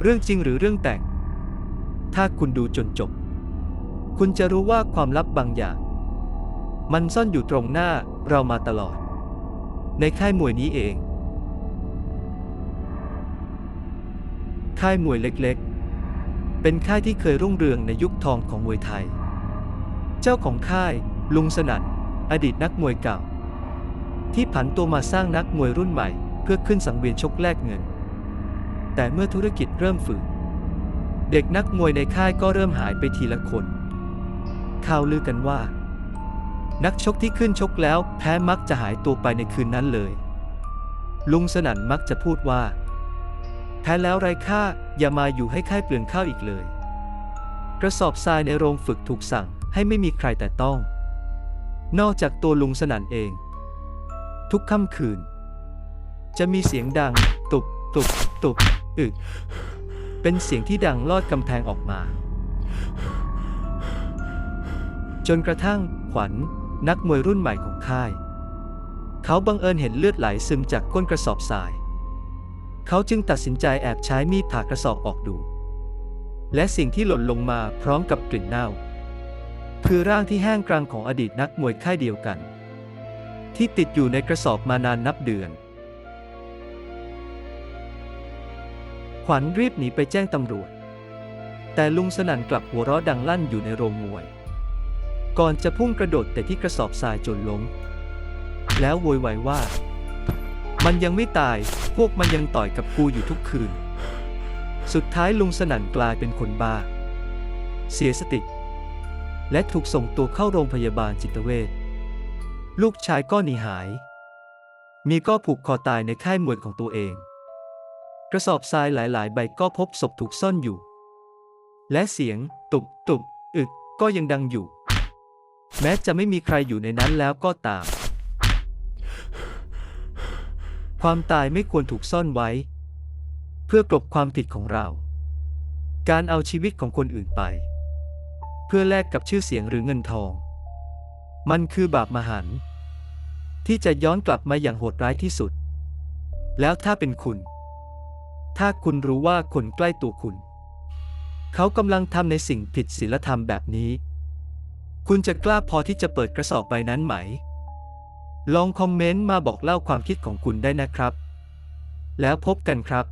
เรื่องจริงหรือเรื่องแต่ง ถ้าคุณดูจนจบ คุณจะรู้ว่าความลับบางอย่าง มันซ่อนอยู่ตรงหน้าเรามาตลอด ในค่ายมวยนี้เอง ค่ายมวยเล็กๆ เป็นค่ายที่เคยรุ่งเรืองในยุคทองของมวยไทย เจ้าของค่าย ลุงสนั่น อดีตนักมวยเก่า ที่ผันตัวมาสร้างนักมวยรุ่นใหม่ เพื่อขึ้นสังเวียนชกแลกเงิน แต่เมื่อธุรกิจเริ่มฝืดเด็กนักมวยในค่ายก็เริ่มหายไปทีละคน ข่าวลือกันว่า นักชกที่ขึ้นชกแล้วแพ้มักจะหายตัวไปในคืนนั้นเลย ลุงสนั่นมักจะพูดว่า แพ้แล้วไร้ค่าอย่ามาอยู่ให้ค่ายเปลืองข้าวอีกเลย กระสอบทรายในโรงฝึกถูกสั่งให้ไม่มีใครแต่ต้อง นอกจากตัวลุงสนั่นเอง ทุกค่ำคืน จะมีเสียงดัง ตุบตุบตุบ อึเป็นเสียงที่ดังลอดกำแพงออกมา จนกระทั่งขวัญนักมวยรุ่นใหม่ของค่าย เขาบังเอิญเห็นเลือดไหลซึมจากก้นกระสอบทราย เขาจึงตัดสินใจแอบใช้มีดผ่ากระสอบออกดู และสิ่งที่หล่นลงมาพร้อมกับกลิ่นเน่า คือร่างที่แห้งกรังของอดีตนักมวยค่ายเดียวกัน ที่ติดอยู่ในกระสอบมานานนับเดือน ขวัญรีบหนีไปแจ้งตำรวจ แต่ลุงสนั่นกลับหัวเราะดังลั่นอยู่ในโรงมวย ก่อนจะพุ่งกระโดดแต่ที่กระสอบทรายจนล้ม แล้วโวยวายว่า มันยังไม่ตาย พวกมันยังต่อยกับกูอยู่ทุกคืน สุดท้ายลุงสนั่นกลายเป็นคนบ้า เสียสติ และถูกส่งตัวเข้าโรงพยาบาลจิตเวช ลูกชายก็หนีหาย มีก็ผูกคอตายในค่ายมวยของตัวเอง กระสอบทรายหลาย ๆ ใบก็พบศพถูกซ่อนอยู่ และเสียง ตุบตุบอึกก็ยังดังอยู่ แม้จะไม่มีใครอยู่ในนั้นแล้วก็ตาม ความตายไม่ควรถูกซ่อนไว้ เพื่อกลบความผิดของเรา การเอาชีวิตของคนอื่นไป เพื่อแลกกับชื่อเสียงหรือเงินทอง มันคือบาปมหันต์ที่จะย้อนกลับมาอย่างโหดร้ายที่สุด แล้วถ้าเป็นคุณ ถ้าคุณรู้ว่าคนใกล้ตัวคุณ เขากำลังทำในสิ่งผิดศีลธรรมแบบนี้ คุณจะกล้าพอที่จะเปิดกระสอบใบนั้นไหม ลองคอมเมนต์มาบอกเล่าความคิดของคุณได้นะครับ แล้วพบกันครับ